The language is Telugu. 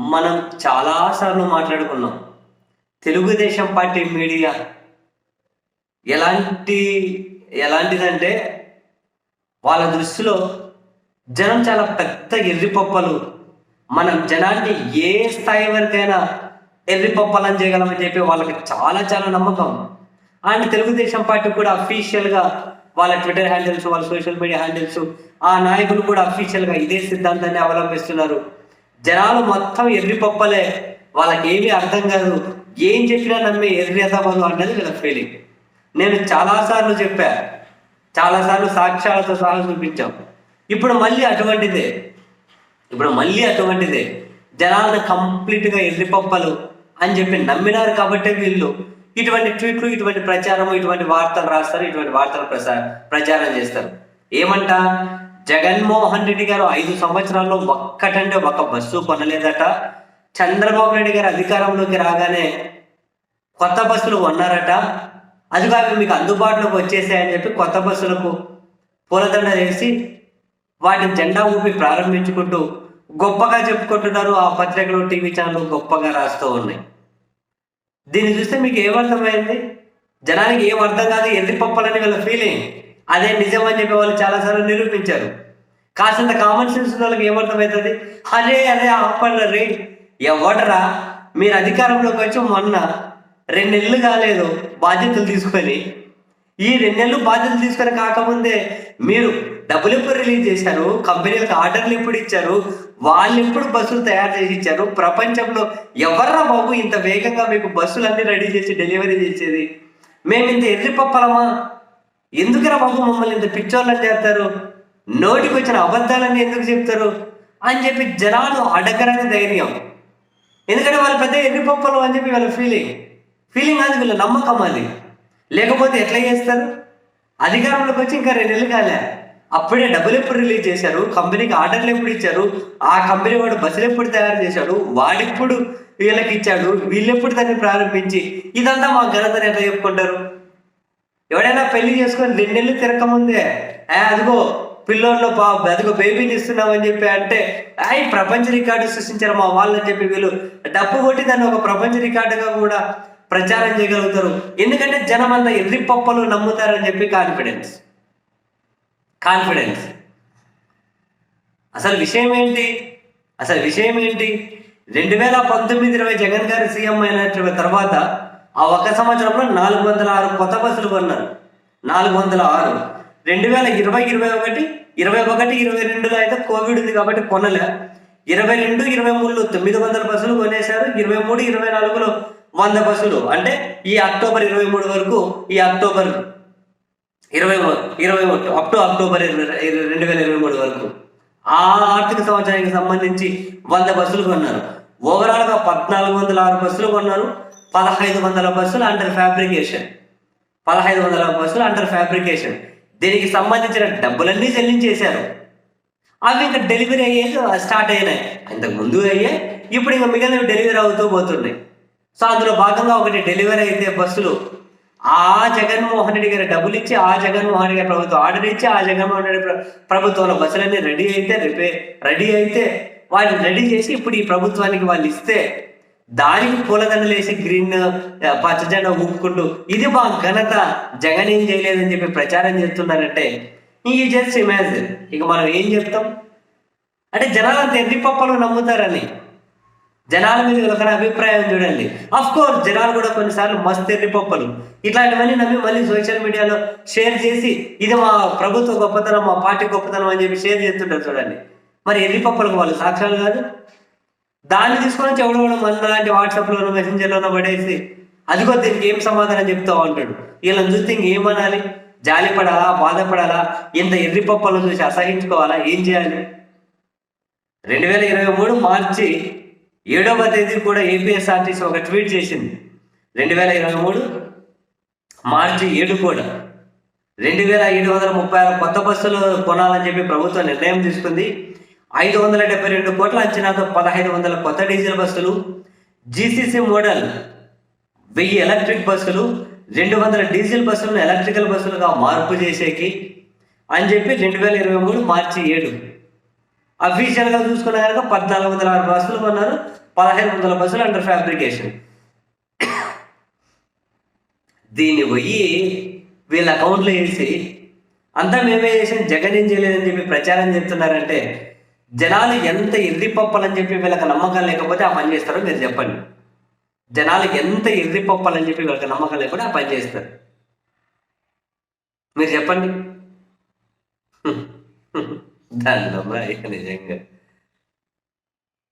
మనం చాలాసార్లు మాట్లాడుకున్నాం. తెలుగుదేశం పార్టీ మీడియా ఎలాంటి ఎలాంటిదంటే వాళ్ళ దృష్టిలో జనం చాలా పెద్ద ఎర్రిపప్పలు. మనం జనాన్ని ఏ స్థాయి వరకైనా ఎర్రిపప్పలని చేయగలమని చెప్పి వాళ్ళకి చాలా చాలా నమ్మకం. అండ్ తెలుగుదేశం పార్టీ కూడా అఫీషియల్గా వాళ్ళ ట్విట్టర్ హ్యాండిల్స్ వాళ్ళ సోషల్ మీడియా హ్యాండిల్స్ ఆ నాయకులు కూడా అఫీషియల్గా ఇదే సిద్ధాంతాన్ని అవలంబిస్తున్నారు. జనాలు మొత్తం ఎర్రిపప్పలే వాళ్ళకి ఏమీ అర్థం కాదు. ఏం చెప్పినా నమ్మే ఎర్రి అదవదు అన్నది వీళ్ళ ఫీలింగ్ నేను చాలాసార్లు చెప్పా. చాలాసార్లు సాక్ష్యాలతో సహా చూపించాం. ఇప్పుడు మళ్ళీ అటువంటిదే. ఇప్పుడు మళ్ళీ అటువంటిదే. జనాలను కంప్లీట్గా ఎర్రిపప్పలు అని చెప్పి నమ్మినారు కాబట్టి వీళ్ళు. ఇటువంటి ట్వీట్లు ఇటువంటి ప్రచారము ఇటువంటి వార్తలు రాస్తారు ఇటువంటి వార్తలు ప్రసార ప్రచారం చేస్తారు. ఏమంట? జగన్మోహన్ రెడ్డి గారు ఐదు సంవత్సరాల్లో ఒక్కటంటే ఒక బస్సు కొనలేదట. చంద్రబాబు నాయుడు గారు అధికారంలోకి రాగానే కొత్త బస్సులు కొన్నారట. అది అవి మీకు అందుబాటులోకి వచ్చేసాయని చెప్పి కొత్త బస్సులకు పూలదండ వేసి వాటిని జెండా ఊపి ప్రారంభించుకుంటూ గొప్పగా చెప్పుకుంటున్నారు ఆ పత్రికలు టీవీ ఛానల్ గొప్పగా రాస్తూ ఉన్నాయి. దీన్ని చూస్తే మీకు ఏమర్థమైంది? జనానికి ఏం అర్థం కాదు ఎదిరిపప్పాలని పప్పలని వీళ్ళ ఫీలింగ్ అదే నిజం అని చెప్పి వాళ్ళు చాలాసార్లు నిరూపించారు. కాసంత కామన్ సెన్స్ ఉన్న వాళ్ళకి ఏమర్థమవుతుంది అరే అరే ఆపండి రే ఎవడరా మీరు అధికారంలోకి వచ్చి మొన్న రెండు నెలలు కాలేదు బాధ్యతలు తీసుకొని. ఈ రెండు నెలలు బాధ్యతలు తీసుకొని కాకముందే మీరు డబ్బులు ఎప్పుడు రిలీజ్ చేశారు? కంపెనీలకు ఆర్డర్లు ఎప్పుడు ఇచ్చారు? వాళ్ళు ఎప్పుడు బస్సులు తయారు చేసి ఇచ్చారు? ప్రపంచంలో ఎవర్రా బాబు ఇంత వేగంగా మీకు బస్సులు అన్ని రెడీ చేసి డెలివరీ చేసేది? మేము ఇంత ఎర్రిపప్పలమా ఎందుకురా బాబు మమ్మల్ని ఇంత పిచ్చోళ్ళని చేస్తారు? నోటికి వచ్చిన అబద్ధాలన్నీ ఎందుకు చెప్తారు? అని చెప్పి జనాలు అడగరని ధైర్యం. ఎందుకంటే వాళ్ళు పెద్ద ఎర్రిపప్పలు అని చెప్పి వాళ్ళ ఫీలింగ్ ఫీలింగ్ అది వీళ్ళ నమ్మకం అది. లేకపోతే ఎట్లా చేస్తారు? అధికారంలోకి వచ్చి ఇంకా రెండు నెలలు కాలే. అప్పుడే డబ్బులు ఎప్పుడు రిలీజ్ చేశారు? కంపెనీకి ఆర్డర్లు ఎప్పుడు ఇచ్చారు? ఆ కంపెనీ వాడు బస్సులు ఎప్పుడు తయారు చేశాడు? వాడిప్పుడు వీళ్ళకి ఇచ్చాడు? వీళ్ళెప్పుడు దాన్ని ప్రారంభించి? ఇదంతా మా ఘనతని ఎట్లా చెప్పుకుంటారు? ఎవడైనా పెళ్ళి చేసుకొని రెండు నెలలు తిరగకముందే అదిగో పిల్లోళ్ళు పా బతుకు బేబీని ఇస్తున్నామని చెప్పి అంటే అయ్యి ప్రపంచ రికార్డు సృష్టించారు మా వాళ్ళని చెప్పి వీళ్ళు డబ్బు కొట్టి దాన్ని ఒక ప్రపంచ రికార్డుగా కూడా ప్రచారం చేయగలుగుతారు. ఎందుకంటే జనం అంతా ఎర్రి పప్పలు నమ్ముతారని చెప్పి కాన్ఫిడెన్స్ కాన్ఫిడెన్స్ అసలు విషయం ఏంటి? అసలు విషయం ఏంటి? రెండు వేల పంతొమ్మిది ఇరవై జగన్ గారు సీఎం అయిన తర్వాత ఆ ఒక్క సంవత్సరంలో నాలుగు వందల ఆరు కొత్త బస్సులు కొన్నారు. నాలుగు వందల ఆరు. రెండు వేల ఇరవై ఇరవై ఒకటి ఇరవై ఒకటి ఇరవై రెండులో అయితే కోవిడ్ ఉంది కాబట్టి కొనలే. ఇరవై రెండు ఇరవై మూడులో తొమ్మిది వందల బస్సులు కొనేశారు. ఇరవై మూడు ఇరవై నాలుగులో వంద బస్సులు. అంటే ఈ అక్టోబర్ ఇరవై మూడు వరకు ఈ అక్టోబర్ ఇరవై ఇరవై అప్ టు అక్టోబర్ ఇరవై- రెండు వేల ఇరవై మూడు వరకు. ఆ ఆర్థిక సంవత్సరానికి సంబంధించి వంద బస్సులు కొన్నారు. ఓవరాల్గా పద్నాలుగు వందల ఆరు బస్సులు కొన్నారు. పదహైదు వందల బస్సులు అండర్ ఫ్యాబ్రికేషన్ పదహైదు వందల బస్సులు అండర్ ఫ్యాబ్రికేషన్ దీనికి సంబంధించిన డబ్బులన్నీ చెల్లించేశారు. అవి ఇంకా డెలివరీ అయ్యే స్టార్ట్ అయినాయి. ఇంతకు ముందు అయ్యాయి ఇప్పుడు ఇంకా మిగిలినవి డెలివరీ అవుతూ పోతున్నాయి. సో అందులో భాగంగా ఒకటి డెలివరీ అయితే బస్సులు. ఆ జగన్మోహన్ రెడ్డి గారి డబ్బులు ఇచ్చి ఆ జగన్మోహన్ రెడ్డి గారి ప్రభుత్వం ఆర్డర్ ఇచ్చి ఆ జగన్మోహన్ రెడ్డి ప్రభుత్వంలో బస్సులన్నీ రెడీ అయితే రిపేర్ రెడీ అయితే వాటిని రెడీ చేసి ఇప్పుడు ఈ ప్రభుత్వానికి వాళ్ళు ఇస్తే దానికి పూలదండలు వేసి గ్రీన్ ఆ, పచ్చ జెండా ఊపుకుంటూ ఇది మా ఘనత జగన్ ఏం చేయలేదని చెప్పి ప్రచారం చేస్తున్నారంటే ఈ జస్ట్ ఇమాజిన్ ఇక మనం ఏం చెప్తాం? అంటే జనాలు అంత ఎన్ని పప్పలు నమ్ముతారని. జనాల మీద ఒక అభిప్రాయం చూడండి. అఫ్ కోర్స్ జనాలు కూడా కొన్నిసార్లు మస్తు ఎర్రిపప్పలు ఇట్లాంటివన్నీ నమ్మి మళ్ళీ సోషల్ మీడియాలో షేర్ చేసి ఇది మా ప్రభుత్వ గొప్పతనం మా పార్టీ గొప్పతనం అని చెప్పి షేర్ చేస్తుంటారు చూడండి. మరి ఎర్రి పప్పలకు వాళ్ళు సాక్ష్యాలు కాదు. దాన్ని తీసుకొని వచ్చి ఎవడో ఒకడు వాట్సాప్లోనో మెసెంజర్లోనో పడేసి అదిగో దీనికి ఏం సమాధానం చెప్తావు? అంటాడు. వీళ్ళని చూస్తే ఇంకేమనాలి? జాలి పడాలా బాధపడాలా? ఇంత ఎర్రి పప్పలను చూసి అసహించుకోవాలా? ఏం చేయాలి? రెండు వేల ఇరవై మూడు మార్చి ఏడవ తేదీ కూడా ఏపీఎస్ఆర్టీసీ ఒక ట్వీట్ చేసింది. రెండు వేల ఇరవై మూడు మార్చి ఏడు కూడా. రెండు వేల ఏడు వందల ముప్పై ఆరు కొత్త బస్సులు కొనాలని చెప్పి ప్రభుత్వం నిర్ణయం తీసుకుంది. ఐదు వందల డెబ్బై రెండు కోట్ల అంచనాతో పదహైదు వందల కొత్త డీజిల్ బస్సులు జీసీసీ మోడల్ వెయ్యి ఎలక్ట్రిక్ బస్సులు రెండు వందల డీజిల్ బస్సులను ఎలక్ట్రికల్ బస్సులుగా మార్పు చేసేకి అని చెప్పి రెండు వేల ఇరవై మూడు మార్చి ఏడు. అఫీషియల్గా చూసుకున్న కనుక పద్నాలుగు వందల ఆరు బస్సులు కొన్నారు పదహైదు వందల బస్సులు అండర్ ఫ్యాబ్రికేషన్ దీన్ని పోయి వీళ్ళ అకౌంట్లో వేసి అంతా మేమే చేసాం జగన్ ఏం చేయలేదని చెప్పి ప్రచారం చెప్తున్నారంటే జనాలు ఎంత ఎర్రిపప్పలని చెప్పి వీళ్ళకి నమ్మకం లేకపోతే ఆ పని చేస్తారో మీరు చెప్పండి. జనాలు ఎంత ఎర్రిపప్పలని చెప్పి వీళ్ళకి నమ్మకం లేకపోతే ఆ పని చేస్తారు. మీరు చెప్పండి. దండం నిజంగా.